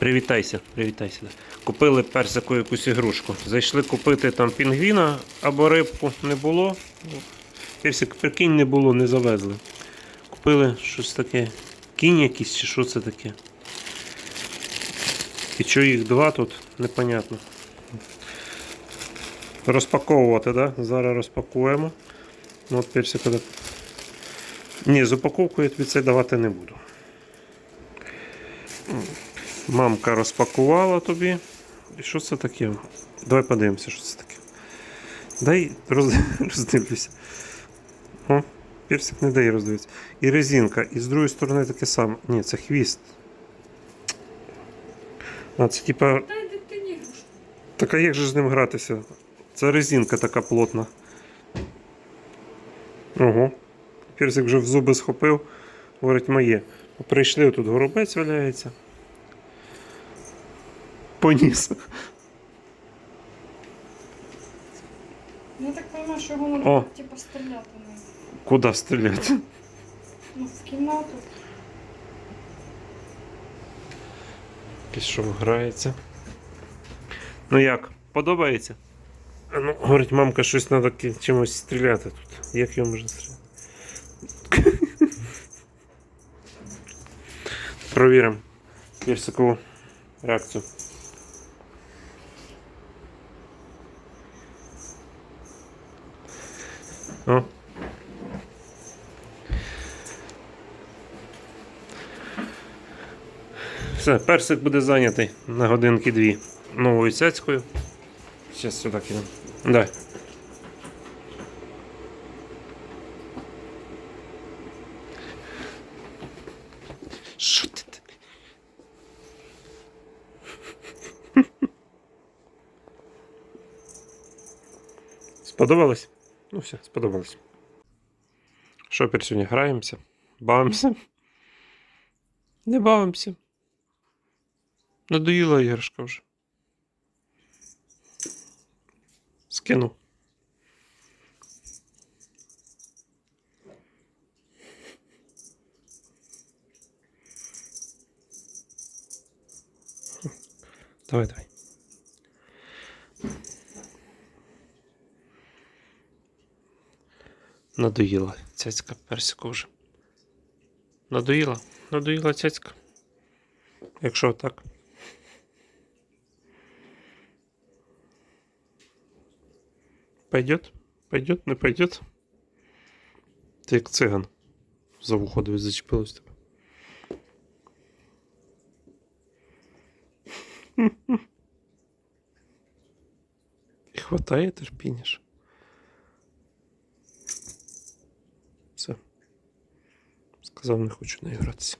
Привітайся, привітайся. Купили персику якусь ігрушку. Зайшли купити там пінгвіна або рибку не було. Персик, прикинь, не було, не завезли. Купили щось таке. Кінь якийсь чи що це таке. І що їх два тут, непонятно. Розпаковувати? Да? Зараз розпакуємо. Ну, от персик. Ні, з упаковкою я тобі це давати не буду. Мамка розпакувала тобі. І що це таке? Давай подивимося, що це таке. Дай роз... роздивлюся. О, персик не дає роздивитися. І резинка, і з другої сторони таке саме. Ні, це хвіст. А, це типа. Дай. Так а як же з ним гратися? Це резинка така плотна. Ого. Персик вже в зуби схопив. Говорить, моє. Прийшли, тут горобець валяється. Поніс. Ну, Я так розумію, що його О. типу стріляти не. Куди стріляти? Ну, в кімнату. Пішов, грається. Ну як, подобається? А Ну, говорить, мамка, щось треба чимось стріляти тут. Як його можна стріляти? Провіримо персикову реакцію. О. Все, персик буде зайнятий на годинки дві новою цяцькою. Зараз сюди кидемо. Дай. Що ти? Сподобалось? Ну все, сподобалось. Що тепер сьогодні граємося? Бавимося? Не бавимося. Надоїла іграшка вже. Скину. Давай, давай. Надоїла цяцька персику вже. Надоїла? Надоїла цяцька. Якщо так. Пойдет? Пойдет, не пойдет? Ти як циган. За вухо дивись, зачепилось тебе. І хватає терпіння ж. Сказав, не хочу наігратися.